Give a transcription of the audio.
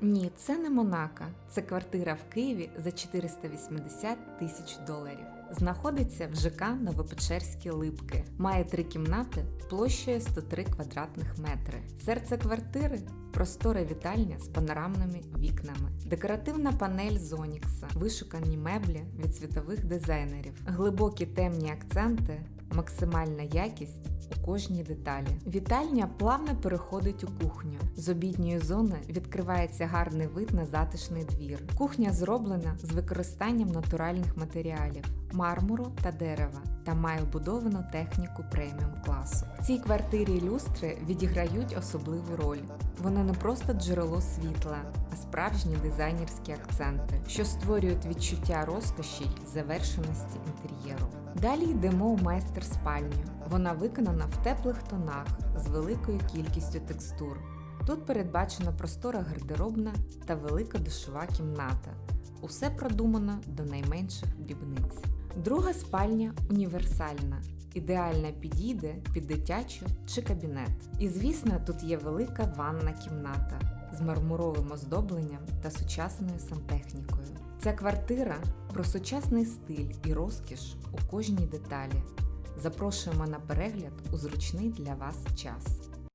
Ні, це не Монако. Це квартира в Києві за 480 тисяч доларів. Знаходиться в ЖК Новопечерські Липки. Має три кімнати площею 103 квадратних метри. Серце квартири простора вітальня з панорамними вікнами, декоративна панель з Онікса, вишукані меблі від світових дизайнерів, глибокі темні акценти, максимальна якість у кожній деталі. Вітальня плавно переходить у кухню. З обідньої зони відкривається гарний вид на затишний двір. Кухня зроблена з використанням натуральних матеріалів, мармуру та дерева та має вбудовану техніку преміум класу. В цій квартирі люстри відіграють особливу роль. Вони не просто джерело світла, а справжні дизайнерські акценти, що створюють відчуття розкоші й завершеності інтер'єру. Далі йдемо у майстер спальню. Вона виконана в теплих тонах з великою кількістю текстур. Тут передбачена простора гардеробна та велика душова кімната. Усе продумано до найменших дрібниць. Друга спальня універсальна, ідеально підійде під дитячу чи кабінет. І звісно, тут є велика ванна кімната з мармуровим оздобленням та сучасною сантехнікою. Ця квартира про сучасний стиль і розкіш у кожній деталі. Запрошуємо на перегляд у зручний для вас час.